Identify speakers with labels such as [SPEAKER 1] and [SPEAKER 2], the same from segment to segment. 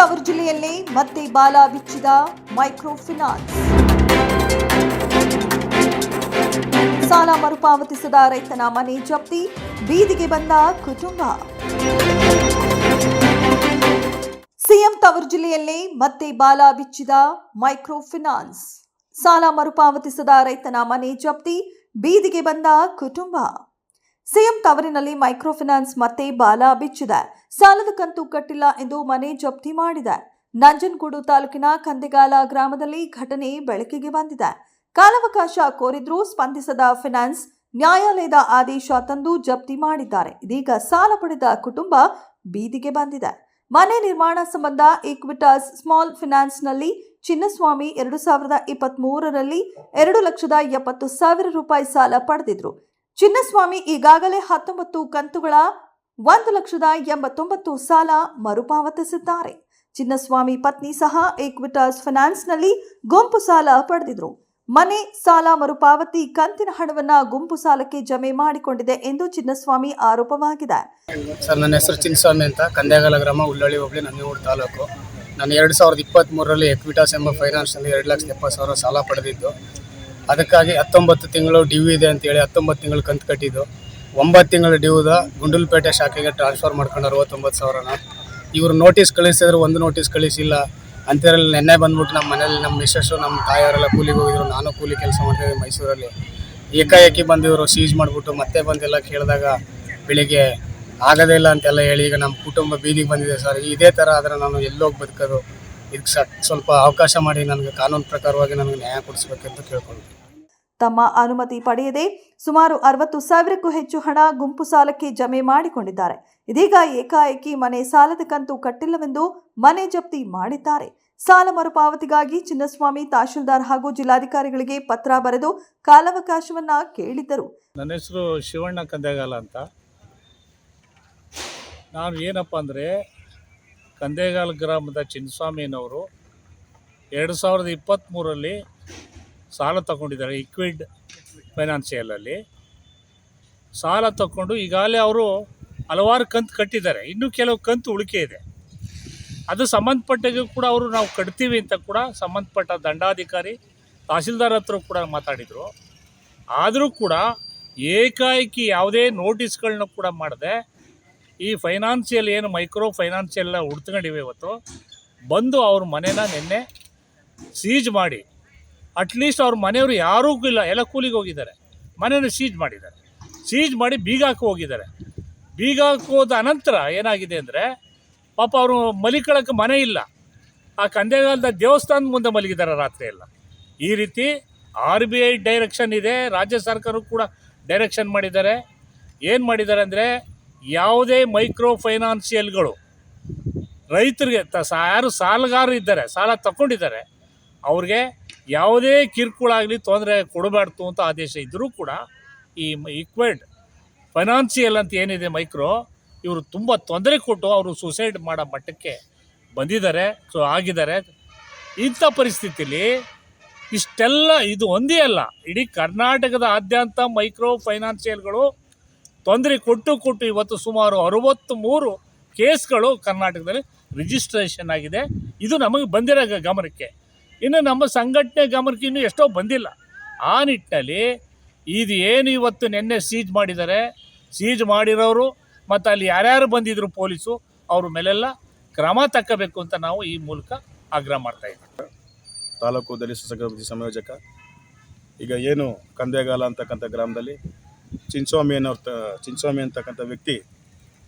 [SPEAKER 1] ತವರು ಜಿಲ್ಲೆಯಲ್ಲಿ ಮತ್ತೆ ಬಾಲ ಬಿಚ್ಚಿದ ಮೈಕ್ರೋ ಫಿನಾನ್ಸ್ ಸಾಲ ಮರುಪಾವತಿಸದ ರೈತನ ಮನೆ ಜಪ್ತಿ, ಬೀದಿಗೆ ಬಂದ ಕುಟುಂಬ. ಸಿಎಂ ತವರು ಜಿಲ್ಲೆಯಲ್ಲಿ ಮತ್ತೆ ಬಾಲ ಬಿಚ್ಚಿದ ಮೈಕ್ರೋ ಫಿನಾನ್ಸ್ ಸಾಲ ಮರುಪಾವತಿಸದ ರೈತನ ಮನೆ ಜಪ್ತಿ, ಬೀದಿಗೆ ಬಂದ ಕುಟುಂಬ. ಸಿಎಂ ತವರಿನಲ್ಲಿ ಮೈಕ್ರೋ ಫಿನಾನ್ಸ್ ಮತ್ತೆ ಬಾಲ ಬಿಚ್ಚಿದೆ. ಸಾಲದ ಕಂತು ಕಟ್ಟಿಲ್ಲ ಎಂದು ಮನೆ ಜಪ್ತಿ ಮಾಡಿದೆ. ನಂಜನಗೂಡು ತಾಲೂಕಿನ ಕಂದಿಗಾಲ ಗ್ರಾಮದಲ್ಲಿ ಘಟನೆ ಬೆಳಕಿಗೆ ಬಂದಿದೆ. ಕಾಲಾವಕಾಶ ಕೋರಿದ್ರೂ ಸ್ಪಂದಿಸದ ಫಿನಾನ್ಸ್ ನ್ಯಾಯಾಲಯದ ಆದೇಶ ತಂದು ಜಪ್ತಿ ಮಾಡಿದ್ದಾರೆ. ಇದೀಗ ಸಾಲ ಪಡೆದ ಕುಟುಂಬ ಬೀದಿಗೆ ಬಂದಿದೆ. ಮನೆ ನಿರ್ಮಾಣ ಸಂಬಂಧ ಈಕ್ವಿಟಾಸ್ ಸ್ಮಾಲ್ ಫಿನಾನ್ಸ್ನಲ್ಲಿ ಚಿನ್ನಸ್ವಾಮಿ ಎರಡು ಸಾವಿರದ ಇಪ್ಪತ್ತ್ ಮೂರರಲ್ಲಿ ಎರಡು ಲಕ್ಷದ ಎಪ್ಪತ್ತು ಸಾವಿರ ರೂಪಾಯಿ ಸಾಲ ಪಡೆದಿದ್ರು. ಚಿನ್ನಸ್ವಾಮಿ ಈಗಾಗಲೇ ಹತ್ತೊಂಬತ್ತು ಕಂತುಗಳ ಒಂದು ಲಕ್ಷದ ಎಂಬತ್ತೊಂಬತ್ತು ಸಾಲ ಮರುಪಾವತಿಸಿದ್ದಾರೆ. ಚಿನ್ನಸ್ವಾಮಿ ಪತ್ನಿ ಸಹ ಈಕ್ವಿಟಾಸ್ ಫೈನಾನ್ಸ್ನಲ್ಲಿ ಗುಂಪು ಸಾಲ ಪಡೆದಿದ್ರು. ಮನೆ ಸಾಲ ಮರುಪಾವತಿ ಕಂತಿನ ಹಣವನ್ನ ಗುಂಪು ಸಾಲಕ್ಕೆ ಜಮೆ ಮಾಡಿಕೊಂಡಿದೆ ಎಂದು ಚಿನ್ನಸ್ವಾಮಿ ಆರೋಪವಾಗಿದೆ.
[SPEAKER 2] ಸರ್, ನನ್ನ ಹೆಸರು ಚಿನ್ನಸ್ವಾಮಿ ಅಂತ. ಕಂದ್ಯಾಗಲ ಗ್ರಾಮ ಉಳ್ಳಳ್ಳಿ, ಹೋಬಳಿ, ನಂಜನಗೂಡು ತಾಲೂಕು. ನಾನು ಎರಡು ಸಾವಿರದ ಇಪ್ಪತ್ತ್ಮೂರರಲ್ಲಿ ಎಕ್ವಿಟಾಸ್ ಎಂಬ ಫೈನಾನ್ಸ್ನಲ್ಲಿ ಎರಡು ಲಕ್ಷದ ಎಪ್ಪತ್ತು ಸಾವಿರ ಸಾಲ ಪಡೆದಿದ್ದು. ಅದಕ್ಕಾಗಿ ಹತ್ತೊಂಬತ್ತು ತಿಂಗಳು ಡ್ಯೂ ಇದೆ ಅಂತೇಳಿ ಹತ್ತೊಂಬತ್ತು ತಿಂಗಳು ಕಂತು ಕಟ್ಟಿದ್ದು. ಒಂಬತ್ತು ತಿಂಗಳು ಡ್ಯೂದ ಗುಂಡಲ್ಪೇಟೆ ಶಾಖೆಗೆ ಟ್ರಾನ್ಸ್ಫರ್ ಮಾಡ್ಕೊಂಡು ಅರವತ್ತೊಂಬತ್ತು ಸಾವಿರನ. ಇವರು ನೋಟಿಸ್ ಕಳಿಸಿದ್ರು, ಒಂದು ನೋಟಿಸ್ ಕಳಿಸಿಲ್ಲ. ಅಂತೇಳಿ ನೆನ್ನೆ ಬಂದ್ಬಿಟ್ಟು ನಮ್ಮ ಮನೇಲಿ ನಮ್ಮ ಮಿಸ್ಸಸ್ಸು ನಮ್ಮ ತಾಯಿಯವರೆಲ್ಲ ಕೂಲಿಗೆ ಹೋಗಿದ್ರು. ನಾನು ಕೂಲಿ ಕೆಲಸ ಮಾಡ್ತಿದ್ದೆ ಮೈಸೂರಲ್ಲಿ. ಏಕಾಏಕಿ ಬಂದಿವರು ಸೀಜ್ ಮಾಡಿಬಿಟ್ಟು ಮತ್ತೆ ಬಂದೆಲ್ಲ ಕೇಳಿದಾಗ ಬೆಳಿಗ್ಗೆ ಆಗೋದೇ ಇಲ್ಲ ಅಂತೆಲ್ಲ ಹೇಳಿ ಈಗ ನಮ್ಮ ಕುಟುಂಬ ಬೀದಿಗೆ ಬಂದಿದೆ ಸರ್. ಇದೇ ಥರ ಆದರೆ ನಾನು ಎಲ್ಲೋಗಿ ಬದುಕೋದು? ಇದಕ್ಕೆ ಸ್ವಲ್ಪ ಅವಕಾಶ ಮಾಡಿ ನನಗೆ ಕಾನೂನು ಪ್ರಕಾರವಾಗಿ ನನಗೆ ನ್ಯಾಯ ಕೊಡಿಸ್ಬೇಕಂತ ಕೇಳ್ಕೊಳ್ತೀನಿ.
[SPEAKER 1] ತಮ್ಮ ಅನುಮತಿ ಪಡೆಯದೆ ಸುಮಾರು ಅರವತ್ತು ಸಾವಿರಕ್ಕೂ ಹೆಚ್ಚು ಹಣ ಗುಂಪು ಸಾಲಕ್ಕೆ ಜಮೆ ಮಾಡಿಕೊಂಡಿದ್ದಾರೆ. ಇದೀಗ ಏಕಾಏಕಿ ಮನೆ ಸಾಲದ ಕಂತು ಕಟ್ಟಿಲ್ಲವೆಂದು ಮನೆ ಜಪ್ತಿ ಮಾಡಿದ್ದಾರೆ. ಸಾಲ ಮರುಪಾವತಿಗಾಗಿ ಚಿನ್ನಸ್ವಾಮಿ, ತಹಶೀಲ್ದಾರ್ ಹಾಗೂ ಜಿಲ್ಲಾಧಿಕಾರಿಗಳಿಗೆ ಪತ್ರ ಬರೆದು ಕಾಲಾವಕಾಶವನ್ನ ಕೇಳಿದ್ದರು.
[SPEAKER 3] ನನ್ನ ಹೆಸರು ಶಿವಣ್ಣ ಕಂದೇಗಾಲ ಅಂತ. ನಾನು ಏನಪ್ಪ ಅಂದರೆ ಕಂದೇಗಾಲ ಗ್ರಾಮದ ಚಿನ್ನಸ್ವಾಮಿನವರು ಎರಡು ಸಾವಿರದ ಇಪ್ಪತ್ತ್ಮೂರರಲ್ಲಿ ಸಾಲ ತಗೊಂಡಿದ್ದಾರೆ ಇಕ್ವಿಡ್ ಫೈನಾನ್ಷಿಯಲಲ್ಲಿ ಸಾಲ ತಗೊಂಡು ಈಗಾಗಲೇ ಅವರು ಹಲವಾರು ಕಂತು ಕಟ್ಟಿದ್ದಾರೆ. ಇನ್ನೂ ಕೆಲವು ಕಂತು ಉಳಿಕೆ ಇದೆ. ಅದು ಸಂಬಂಧಪಟ್ಟಾಗ ಕೂಡ ಅವರು ನಾವು ಕಟ್ತೀವಿ ಅಂತ ಕೂಡ ಸಂಬಂಧಪಟ್ಟ ದಂಡಾಧಿಕಾರಿ, ತಹಸೀಲ್ದಾರ್ ಹತ್ರ ಕೂಡ ಮಾತಾಡಿದರು. ಆದರೂ ಕೂಡ ಏಕಾಏಕಿ ಯಾವುದೇ ನೋಟಿಸ್ಗಳನ್ನ ಕೂಡ ಮಾಡದೆ ಈ ಫೈನಾನ್ಷಿಯಲ್ ಏನು ಮೈಕ್ರೋ ಫೈನಾನ್ಷಿಯಲ್ ಹುಡ್ತ್ಕೊಂಡಿವೆ ಇವತ್ತು. ಬಂದು ಅವ್ರ ಮನೇನ ನಿನ್ನೆ ಸೀಜ್ ಮಾಡಿ ಅಟ್ಲೀಸ್ಟ್ ಅವ್ರ ಮನೆಯವರು ಯಾರೂ ಇಲ್ಲ, ಎಲ್ಲ ಕೂಲಿಗೆ ಹೋಗಿದ್ದಾರೆ. ಮನೆಯನ್ನು ಸೀಜ್ ಮಾಡಿದ್ದಾರೆ. ಸೀಜ್ ಮಾಡಿ ಬೀಗ ಹಾಕಿ ಹೋಗಿದ್ದಾರೆ. ಬೀಗ ಹಾಕೋದ ಅನಂತರ ಏನಾಗಿದೆ ಅಂದರೆ, ಪಾಪ ಅವರು ಮಲಿಕೊಳ್ಳೋಕ್ಕೆ ಮನೆ ಇಲ್ಲ. ಆ ಕಂದೇಗಾಲದ ದೇವಸ್ಥಾನದ ಮುಂದೆ ಮಲಗಿದ್ದಾರೆ ರಾತ್ರಿ ಎಲ್ಲ. ಈ ರೀತಿ ಆರ್ ಬಿ ಐ ಡೈರೆಕ್ಷನ್ ಇದೆ, ರಾಜ್ಯ ಸರ್ಕಾರವು ಕೂಡ ಡೈರೆಕ್ಷನ್ ಮಾಡಿದ್ದಾರೆ. ಏನು ಮಾಡಿದ್ದಾರೆ ಅಂದರೆ, ಯಾವುದೇ ಮೈಕ್ರೋ ಫೈನಾನ್ಷಿಯಲ್ಗಳು ರೈತರಿಗೆ ತ ಯಾರು ಸಾಲಗಾರರು ಇದ್ದಾರೆ ಸಾಲ ತಗೊಂಡಿದ್ದಾರೆ ಅವ್ರಿಗೆ ಯಾವುದೇ ಕಿರುಕುಳ ಆಗಲಿ ತೊಂದರೆ ಕೊಡಬಾರ್ದು ಅಂತ ಆದೇಶ ಇದ್ದರೂ ಕೂಡ ಈ ಈಕ್ವೈಡ್ ಫೈನಾನ್ಷಿಯಲ್ ಅಂತ ಏನಿದೆ ಮೈಕ್ರೋ, ಇವರು ತುಂಬ ತೊಂದರೆ ಕೊಟ್ಟು ಅವರು ಸುಸೈಡ್ ಮಾಡೋ ಮಟ್ಟಕ್ಕೆ ಬಂದಿದ್ದಾರೆ, ಸೊ ಆಗಿದ್ದಾರೆ. ಇಂಥ ಪರಿಸ್ಥಿತಿಲಿ ಇಷ್ಟೆಲ್ಲ ಇದು ಒಂದೇ ಅಲ್ಲ. ಇಡೀ ಕರ್ನಾಟಕದ ಆದ್ಯಂತ ಮೈಕ್ರೋ ಫೈನಾನ್ಸಿಯಲ್ಗಳು ತೊಂದರೆ ಕೊಟ್ಟು ಕೊಟ್ಟು ಇವತ್ತು ಸುಮಾರು ಅರುವತ್ತು ಮೂರು ಕೇಸ್ಗಳು ಕರ್ನಾಟಕದಲ್ಲಿ ರಿಜಿಸ್ಟ್ರೇಷನ್ ಆಗಿದೆ. ಇದು ನಮಗೆ ಬಂದಿರೋ ಗಮನಕ್ಕೆ. ಇನ್ನು ನಮ್ಮ ಸಂಘಟನೆ ಗಮನಕ್ಕೆ ಇನ್ನೂ ಎಷ್ಟೋ ಬಂದಿಲ್ಲ. ಆ ನಿಟ್ಟಿನಲ್ಲಿ ಇದು ಏನು ಇವತ್ತು ನಿನ್ನೆ ಸೀಜ್ ಮಾಡಿದ್ದಾರೆ. ಸೀಜ್ ಮಾಡಿರೋರು ಮತ್ತು ಅಲ್ಲಿ ಯಾರ್ಯಾರು ಬಂದಿದ್ರು ಪೊಲೀಸು, ಅವ್ರ ಮೇಲೆಲ್ಲ ಕ್ರಮ ತಕ್ಕಬೇಕು ಅಂತ ನಾವು ಈ ಮೂಲಕ ಆಗ್ರಹ ಮಾಡ್ತಾ ಇದ್ದೀವಿ.
[SPEAKER 4] ತಾಲೂಕು ದಲಿತ ಸಂಘ ಸಂಯೋಜಕ, ಈಗ ಏನು ಕಂದೆಗಾಲ ಅಂತಕ್ಕಂಥ ಗ್ರಾಮದಲ್ಲಿ ಚಿನ್ಸ್ವಾಮಿ ಅನ್ನೋ ಚಿನ್ಸ್ವಾಮಿ ಅಂತಕ್ಕಂಥ ವ್ಯಕ್ತಿ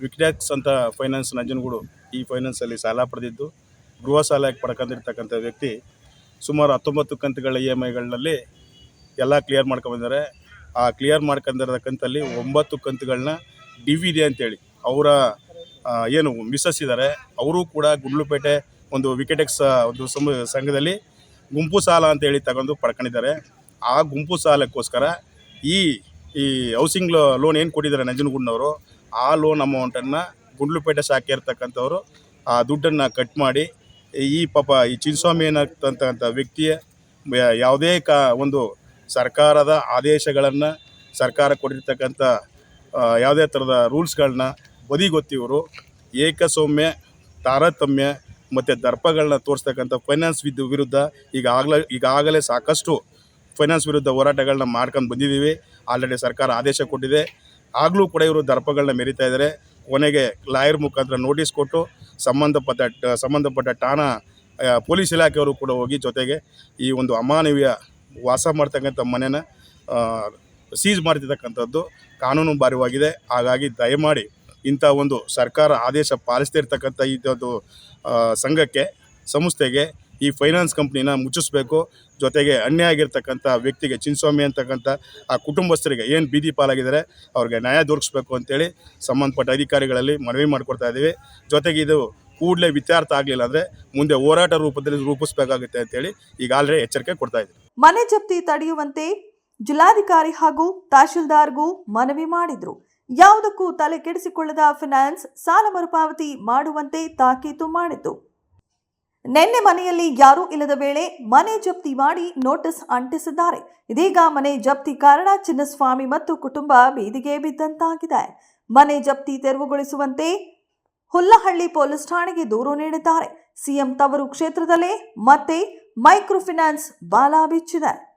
[SPEAKER 4] ವಿಕ್ಟ್ಯಾಕ್ಸ್ ಅಂತ ಫೈನಾನ್ಸ್, ನಂಜನಗೂಡು ಈ ಫೈನಾನ್ಸಲ್ಲಿ ಸಾಲ ಪಡೆದಿದ್ದು, ಗೃಹ ಸಾಲ ಪಡ್ಕೊಂಡಿರ್ತಕ್ಕಂಥ ವ್ಯಕ್ತಿ ಸುಮಾರು ಹತ್ತೊಂಬತ್ತು ಕಂತುಗಳ ಇ ಎಂ ಐಗಳಲ್ಲಿ ಎಲ್ಲ ಕ್ಲಿಯರ್ ಮಾಡ್ಕೊಂಬಂದಿದ್ದಾರೆ ಆ ಕ್ಲಿಯರ್ ಮಾಡ್ಕೊಂಡಿರೋ ಕಂತಲ್ಲಿ ಒಂಬತ್ತು ಕಂತುಗಳನ್ನ ಡಿವಿದೆ ಅಂತೇಳಿ ಅವರ ಏನು ಮಿಸ್ಸಸ್ ಇದ್ದಾರೆ. ಅವರು ಕೂಡ ಗುಂಡ್ಲುಪೇಟೆ ಒಂದು ವಿಕೆಟೆಕ್ಸ್ ಒಂದು ಸಂಘದಲ್ಲಿ ಗುಂಪು ಸಾಲ ಅಂತೇಳಿ ತಗೊಂಡು ಪಡ್ಕೊಂಡಿದ್ದಾರೆ. ಆ ಗುಂಪು ಸಾಲಕ್ಕೋಸ್ಕರ ಈ ಈ ಹೌಸಿಂಗ್ ಲೋನ್ ಏನು ಕೊಟ್ಟಿದ್ದಾರೆ ನಂಜನಗೂಡಿನವರು, ಆ ಲೋನ್ ಅಮೌಂಟನ್ನು ಗುಂಡ್ಲುಪೇಟೆ ಶಾಖೆ ಇರ್ತಕ್ಕಂಥವ್ರು ಆ ದುಡ್ಡನ್ನು ಕಟ್ ಮಾಡಿ ಈ ಪಾಪ ಈ ಚಿನ್ಸ್ವಾಮಿ ಅನ್ನತಕ್ಕಂಥ ವ್ಯಕ್ತಿಯ ಯಾವುದೇ ಕಾ, ಒಂದು ಸರ್ಕಾರದ ಆದೇಶಗಳನ್ನು ಸರ್ಕಾರ ಕೊಟ್ಟಿರ್ತಕ್ಕಂಥ ಯಾವುದೇ ಥರದ ರೂಲ್ಸ್ಗಳನ್ನ ಬದಿಗೊತ್ತಿವರು, ಏಕಸೌಮ್ಯ, ತಾರತಮ್ಯ ಮತ್ತು ದರ್ಪಗಳನ್ನ ತೋರಿಸ್ತಕ್ಕಂಥ ಫೈನಾನ್ಸ್ ವಿದ್, ವಿರುದ್ಧ ಈಗಾಗಲೇ ಈಗಾಗಲೇ ಸಾಕಷ್ಟು ಫೈನಾನ್ಸ್ ವಿರುದ್ಧ ಹೋರಾಟಗಳನ್ನ ಮಾಡ್ಕೊಂಡು ಬಂದಿದ್ದೀವಿ ಆಲ್ರೆಡಿ ಸರ್ಕಾರ ಆದೇಶ ಕೊಟ್ಟಿದೆ. ಆಗಲೂ ಕೂಡ ಇವರು ದರ್ಪಗಳನ್ನ ಮೆರಿತಾ ಇದ್ದಾರೆ ಕೊನೆಗೆ ಲಾಯರ್ ಮುಖಾಂತರ ನೋಟಿಸ್ ಕೊಟ್ಟು ಸಂಬಂಧಪಟ್ಟ ಸಂಬಂಧಪಟ್ಟ ಠಾಣಾ ಪೊಲೀಸ್ ಇಲಾಖೆಯವರು ಕೂಡ ಹೋಗಿ ಜೊತೆಗೆ ಈ ಒಂದು ಅಮಾನವೀಯ ವಾಸ ಮಾಡ್ತಕ್ಕಂಥ ಮನೆನ ಸೀಜ್ ಮಾಡ್ತಿರ್ತಕ್ಕಂಥದ್ದು ಕಾನೂನು ಬಾರಿವಾಗಿದೆ. ಹಾಗಾಗಿ ದಯಮಾಡಿ ಇಂಥ ಒಂದು ಸರ್ಕಾರ ಆದೇಶ ಪಾಲಿಸ್ತಿರ್ತಕ್ಕಂಥ ಇದೊಂದು ಸಂಘಕ್ಕೆ, ಸಂಸ್ಥೆಗೆ ಈ ಫೈನಾನ್ಸ್ ಕಂಪ್ನಿನ ಮುಚ್ಚಿಸ್ಬೇಕು. ಜೊತೆಗೆ ಅನ್ಯಾಯ ಆಗಿರ್ತಕ್ಕಂಥ ವ್ಯಕ್ತಿಗೆ ಚಿನ್ಸ್ವಾಮಿ ಅಂತಕ್ಕಂಥ ಆ ಕುಟುಂಬಸ್ಥರಿಗೆ ಏನು ಬೀದಿ ಪಾಲಾಗಿದ್ದಾರೆ, ಅವ್ರಿಗೆ ನ್ಯಾಯ ದೊರಕಿಸ್ಬೇಕು ಅಂತೇಳಿ ಸಂಬಂಧಪಟ್ಟ ಅಧಿಕಾರಿಗಳಲ್ಲಿ ಮನವಿ ಮಾಡಿಕೊಡ್ತಾ ಇದ್ದೀವಿ. ಜೊತೆಗೆ ಇದು ಕೂಡಲೇ ವಿತ್ಯಾರ್ಥ ಆಗಲಿಲ್ಲ ಅಂದರೆ ಮುಂದೆ ಹೋರಾಟ ರೂಪದಲ್ಲಿ ರೂಪಿಸಬೇಕಾಗುತ್ತೆ ಅಂತೇಳಿ ಈಗಾಗಲೇ ಎಚ್ಚರಿಕೆ ಕೊಡ್ತಾ ಇದ್ದೀವಿ.
[SPEAKER 1] ಮನೆ ಜಪ್ತಿ ತಡೆಯುವಂತೆ ಜಿಲ್ಲಾಧಿಕಾರಿ ಹಾಗೂ ತಹಶೀಲ್ದಾರ್ಗೂ ಮನವಿ ಮಾಡಿದ್ರು. ಯಾವುದಕ್ಕೂ ತಲೆ ಕೆಡಿಸಿಕೊಳ್ಳದ ಫಿನಾನ್ಸ್ ಸಾಲ ಮರುಪಾವತಿ ಮಾಡುವಂತೆ ತಾಕೀತು ಮಾಡಿತು ನಿನ್ನೆ ಮನೆಯಲ್ಲಿ ಯಾರೂ ಇಲ್ಲದ ವೇಳೆ ಮನೆ ಜಪ್ತಿ ಮಾಡಿ ನೋಟಿಸ್ ಅಂಟಿಸಿದ್ದಾರೆ. ಇದೀಗ ಮನೆ ಜಪ್ತಿ ಕಾರಣ ಚಿನ್ನಸ್ವಾಮಿ ಮತ್ತು ಕುಟುಂಬ ಬೀದಿಗೆ ಬಿದ್ದಂತಾಗಿದೆ. ಮನೆ ಜಪ್ತಿ ತೆರವುಗೊಳಿಸುವಂತೆ ಹುಲ್ಲಹಳ್ಳಿ ಪೊಲೀಸ್ ಠಾಣೆಗೆ ದೂರು ನೀಡಿದ್ದಾರೆ. ಸಿಎಂ ತವರು ಕ್ಷೇತ್ರದಲ್ಲೇ ಮತ್ತೆ ಮೈಕ್ರೋ ಫಿನಾನ್ಸ್ ಬಾಲ ಬಿಚ್ಚಿದೆ.